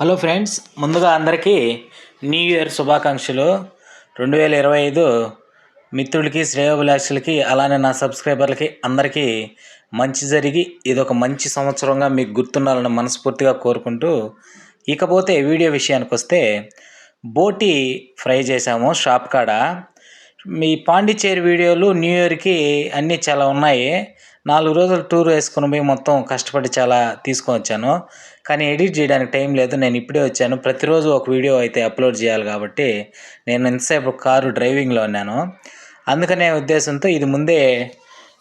Hello friends ముందుగా అందరికీ new year శుభాకాంక్షలు. రెండు వేల ఇరవై ఐదు మిత్రులకి శ్రేయోభిలాషులకి అలానే నా సబ్స్క్రైబర్లకి అందరికీ మంచి జరిగి ఇది ఒక మంచి సంవత్సరంగా మీకు గుర్తుండాలని మనస్ఫూర్తిగా కోరుకుంటూ ఇకపోతే వీడియో విషయానికి వస్తే బోటి ఫ్రై చేసాము షాప్ కాడ. మీ పాండిచ్చేరి వీడియోలు న్యూ ఇయర్కి అన్నీ చాలా ఉన్నాయి. నాలుగు రోజులు టూర్ వేసుకుని పోయి మొత్తం కష్టపడి చాలా తీసుకొని వచ్చాను. కానీ ఎడిట్ చేయడానికి టైం లేదు. నేను ఇప్పుడే వచ్చాను. ప్రతిరోజు ఒక వీడియో అయితే అప్లోడ్ చేయాలి కాబట్టి నేను ఎంతసేపు కారు డ్రైవింగ్లో ఉన్నాను. అందుకనే ఉద్దేశంతో ఇది ముందే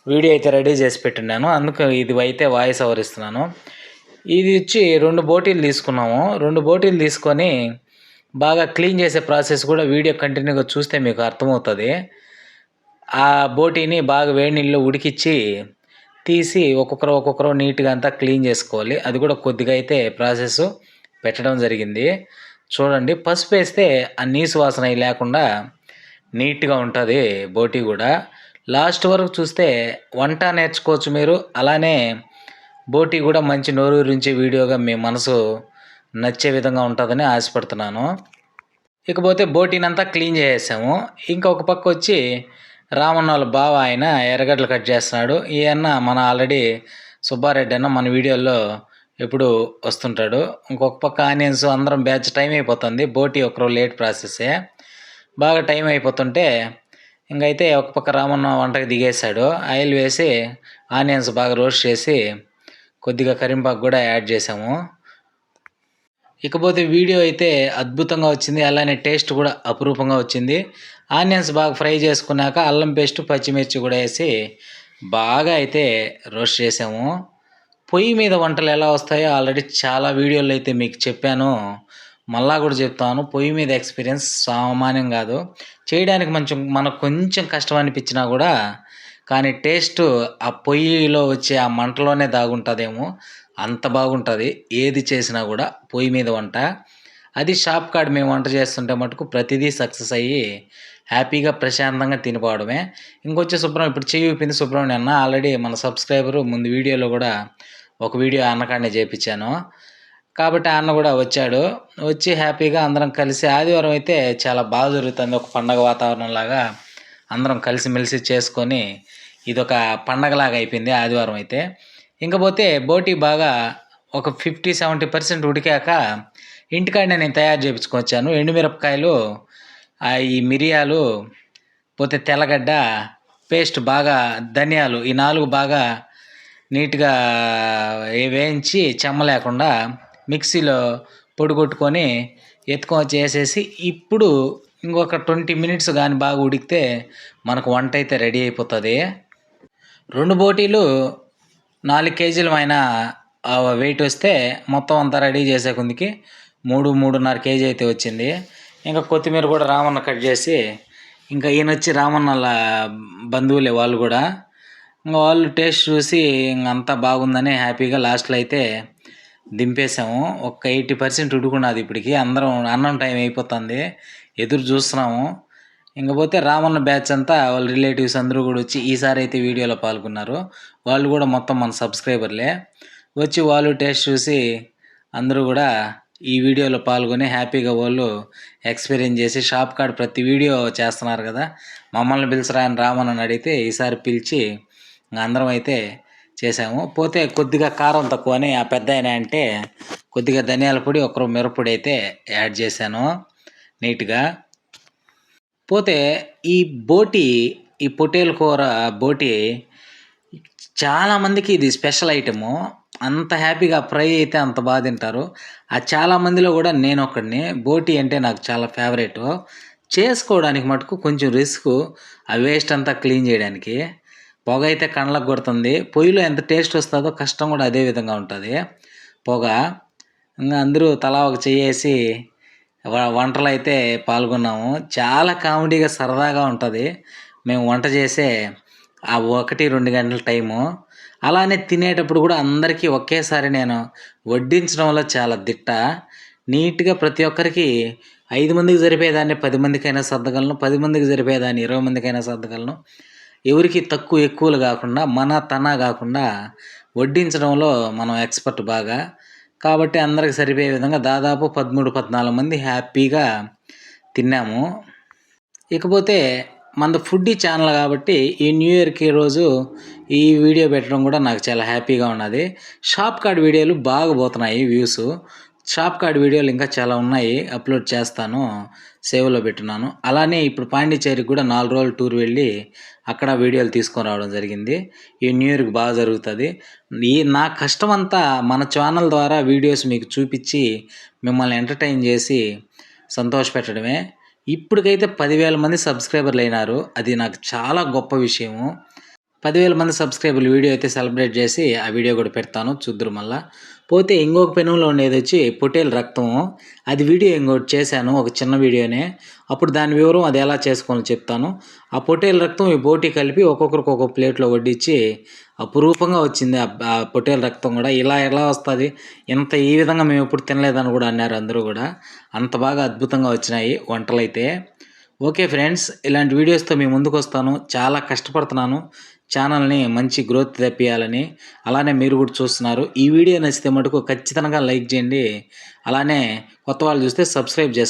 వీడియో అయితే రెడీ చేసి పెట్టున్నాను. అందుకు ఇది అయితే వాయిస్ ఓవర్ ఇస్తున్నాను. ఇది వచ్చి రెండు బోటీలు తీసుకున్నాము. రెండు బోటీలు తీసుకొని బాగా క్లీన్ చేసే ప్రాసెస్ కూడా వీడియో కంటిన్యూగా చూస్తే మీకు అర్థమవుతుంది. ఆ బోటీని బాగా వేడి నీళ్ళు ఉడికిచ్చి తీసి ఒక్కొక్కరు ఒక్కొక్కరు నీట్గా అంతా క్లీన్ చేసుకోవాలి. అది కూడా కొద్దిగా అయితే ప్రాసెస్ పెట్టడం జరిగింది. చూడండి పసుపు వేస్తే ఆ నీసు వాసన లేకుండా నీట్గా ఉంటుంది బోటీ కూడా. లాస్ట్ వరకు చూస్తే వంట నేర్చుకోవచ్చు మీరు. అలానే బోటీ కూడా మంచి నోరూరించి వీడియోగా మీ మనసు నచ్చే విధంగా ఉంటుందని ఆశపడుతున్నాను. ఇకపోతే బోటీని అంతా క్లీన్ చేసేసాము. ఇంకొక పక్క వచ్చి రామన్న వాళ్ళ బావ ఆయన ఎర్రగడ్డలు కట్ చేస్తున్నాడు. ఈయన మన ఆల్రెడీ సుబ్బారెడ్డి అన్న మన వీడియోలో ఎప్పుడు వస్తుంటాడు. ఇంకొక పక్క ఆనియన్స్ అందరం బ్యాచ్ టైం అయిపోతుంది. బోటీ ఒకరు లేట్ ప్రాసెసే బాగా టైం అయిపోతుంటే ఇంకైతే ఒక పక్క రామన్న వంటకి దిగేశాడు. ఆయిల్ వేసి ఆనియన్స్ బాగా రోస్ట్ చేసి కొద్దిగా కరింపాకు కూడా యాడ్ చేసాము ఇకపోతే వీడియో అయితే అద్భుతంగా వచ్చింది అలానే టేస్ట్ కూడా అపురూపంగా వచ్చింది. ఆనియన్స్ బాగా ఫ్రై చేసుకున్నాక అల్లం పేస్ట్ పచ్చిమిర్చి కూడా వేసి బాగా అయితే రోస్ట్ చేసాము. పొయ్యి మీద వంటలు ఎలా వస్తాయో ఆల్రెడీ చాలా వీడియోలు అయితే మీకు చెప్పాను. మళ్ళా కూడా చెప్తాను. పొయ్యి మీద ఎక్స్పీరియన్స్ సామాన్యం కాదు. చేయడానికి కొంచెం మనకు కొంచెం కష్టం అనిపించినా కూడా కానీ టేస్ట్ ఆ పొయ్యిలో వచ్చే ఆ మంటలోనే దాగుంటుందేమో. అంత బాగుంటుంది. ఏది చేసినా కూడా పొయ్యి మీద వంట. అది షాప్ కాడ మేము వంట చేస్తుంటే మటుకు ప్రతిదీ సక్సెస్ అయ్యి హ్యాపీగా ప్రశాంతంగా తినిపోవడమే. ఇంకొచ్చే శుభ్రం ఇప్పుడు చెయ్యి ఊపింది సుబ్రహ్మణ్యం అన్న ఆల్రెడీ మన సబ్స్క్రైబరు ముందు వీడియోలో కూడా ఒక వీడియో అన్నకాడనే చేయించాను కాబట్టి ఆ అన్న కూడా వచ్చాడు. వచ్చి హ్యాపీగా అందరం కలిసి ఆదివారం అయితే చాలా బాగా జరుగుతుంది. ఒక పండగ వాతావరణం లాగా అందరం కలిసిమెలిసి చేసుకొని ఇది ఒక పండగలాగా అయిపోయింది ఆదివారం అయితే. ఇంకపోతే బోటి బాగా ఒక ఫిఫ్టీ సెవెంటీ పర్సెంట్ ఉడికాక ఇంటికాడనే నేను తయారు చేయించుకొచ్చాను ఎండుమిరపకాయలు ఈ మిరియాలు పోతే తెల్లగడ్డ పేస్ట్ బాగా ధనియాలు ఈ నాలుగు బాగా నీట్గా వేయించి చెమ్మ లేకుండా మిక్సీలో పొడి కొట్టుకొని ఎత్తుకొని వచ్చి వేసేసి ఇప్పుడు ఇంకొక ట్వంటీ మినిట్స్ కానీ బాగా ఉడికితే మనకు వంట అయితే రెడీ అయిపోతుంది. రెండు బోటీలు నాలుగు కేజీలు అయిన వెయిట్ వస్తే మొత్తం అంతా రెడీ చేసే కొందికి మూడు మూడున్నర కేజీ అయితే వచ్చింది. ఇంకా కొత్తిమీర కూడా రామన్న కట్ చేసి ఇంకా ఈయన వచ్చి రామన్నల బంధువులే వాళ్ళు కూడా. ఇంకా వాళ్ళు టేస్ట్ చూసి ఇంక అంతా బాగుందని హ్యాపీగా లాస్ట్లో అయితే దింపేసాము ఒక ఎయిటీ పర్సెంట్ ఉడుకున్నది ఇప్పటికి. అందరం అన్నం టైం అయిపోతుంది. ఎదురు చూస్తున్నాము. ఇంకపోతే రామన్న బ్యాచ్ అంతా వాళ్ళ రిలేటివ్స్ అందరూ కూడా వచ్చి ఈసారి అయితే వీడియోలో పాల్గొన్నారు. వాళ్ళు కూడా మొత్తం మన సబ్స్క్రైబర్లే. వచ్చి వాళ్ళు టేస్ట్ చూసి అందరూ కూడా ఈ వీడియోలో పాల్గొని హ్యాపీగా వాళ్ళు ఎక్స్పీరియన్స్ చేసి షాప్ కార్డ్ ప్రతి వీడియో చేస్తున్నారు కదా. మమ్మల్ని పిలిచరా అని రామని అడిగితే ఈసారి పిలిచి అందరం అయితే చేసాము. పోతే కొద్దిగా కారం తక్కువ అని ఆ పెద్ద ఆయన అంటే కొద్దిగా ధనియాల పొడి ఒకరు మిరపొడి అయితే యాడ్ చేశాను. నీట్గా. పోతే ఈ బోటి ఈ పొట్టేలు కూర బోటి చాలామందికి ఇది స్పెషల్ ఐటము. అంత హ్యాపీగా ఫ్రై అయితే అంత బాగా తింటారు. ఆ చాలామందిలో కూడా నేను ఒకడిని. బోటి అంటే నాకు చాలా ఫేవరెట్. చేసుకోవడానికి మటుకు కొంచెం రిస్క్. ఆ వేస్ట్ అంతా క్లీన్ చేయడానికి. పొగ అయితే కళ్ళకు కొడుతుంది. పొయ్యిలో ఎంత టేస్ట్ వస్తుందో కష్టం కూడా అదే విధంగా ఉంటుంది. పొగ. ఇంకా అందరూ తలా ఒక చేసి వంటలు అయితే పాల్గొన్నాము. చాలా కామెడీగా సరదాగా ఉంటుంది. మేము వంట చేసే ఆ ఒకటి రెండు గంటల టైము. అలానే తినేటప్పుడు కూడా అందరికీ ఒకేసారి నేను వడ్డించడంలో చాలా దిట్ట. నీట్గా ప్రతి ఒక్కరికి ఐదు మందికి సరిపోయేదాన్ని పది మందికైనా సర్దగలను పది మందికి సరిపోయేదాన్ని ఇరవై మందికైనా సర్దగలను. ఎవరికి తక్కువ ఎక్కువలు కాకుండా మన తన కాకుండా వడ్డించడంలో మనం ఎక్స్పర్ట్ బాగా. కాబట్టి అందరికి సరిపోయే విధంగా దాదాపు పదమూడు పద్నాలుగు మంది హ్యాపీగా తిన్నాము. ఇకపోతే మన ఫుడ్ ఛానల్ కాబట్టి ఈ న్యూ ఇయర్కి రోజు ఈ వీడియో పెట్టడం కూడా నాకు చాలా హ్యాపీగా ఉన్నది. షాప్ కార్డ్ వీడియోలు బాగా పోతున్నాయి వ్యూస్. షాప్ కార్డ్ వీడియోలు ఇంకా చాలా ఉన్నాయి. అప్లోడ్ చేస్తాను. సేవలో పెట్టున్నాను. అలానే ఇప్పుడు పాండిచ్చేరికి కూడా నాలుగు రోజులు టూర్ వెళ్ళి అక్కడ వీడియోలు తీసుకొని రావడం జరిగింది. ఈ న్యూ ఇయర్కి బాగా జరుగుతుంది. ఈ నా కష్టం అంతా మన ఛానల్ ద్వారా వీడియోస్ మీకు చూపించి మిమ్మల్ని ఎంటర్టైన్ చేసి సంతోషపెట్టడమే. ఇప్పటికైతే పదివేల మంది సబ్స్క్రైబర్లు అయినారు. అది నాకు చాలా గొప్ప విషయము. పదివేల మంది సబ్స్క్రైబర్లు వీడియో అయితే సెలబ్రేట్ చేసి ఆ వీడియో కూడా పెడతాను చూద్దరు మళ్ళా. పోతే ఇంకొక పెనులో ఉండేది వచ్చి పొటేల్ రక్తం. అది వీడియో ఇంకోటి చేశాను ఒక చిన్న వీడియోనే. అప్పుడు దాని వివరం అది ఎలా చేసుకోవాలో చెప్తాను. ఆ పొటేల్ రక్తం ఈ బోటి కలిపి ఒక్కొక్కరికి ఒక్కొక్క ప్లేట్లో వడ్డించి అపురూపంగా వచ్చింది ఆ- పొటేల్ రక్తం కూడా. ఇలా ఎలా వస్తుంది? ఇంత ఈ విధంగా మేము ఎప్పుడు తినలేదని కూడా అన్నారు అందరూ కూడా. అంత బాగా అద్భుతంగా వచ్చినాయి వంటలు అయితే ఓకే ఫ్రెండ్స్ ఇలాంటి వీడియోస్తో మీ ముందుకు వస్తాను చాలా కష్టపడుతున్నాను. ఛానల్ని మంచి గ్రోత్ తెప్పియాలని అలానే మీరు కూడా చూస్తున్నారు. ఈ వీడియో నచ్చితే మటుకు ఖచ్చితంగా లైక్ చేయండి. అలానే కొత్త వాళ్ళు చూస్తే సబ్స్క్రైబ్ చేసుకోండి.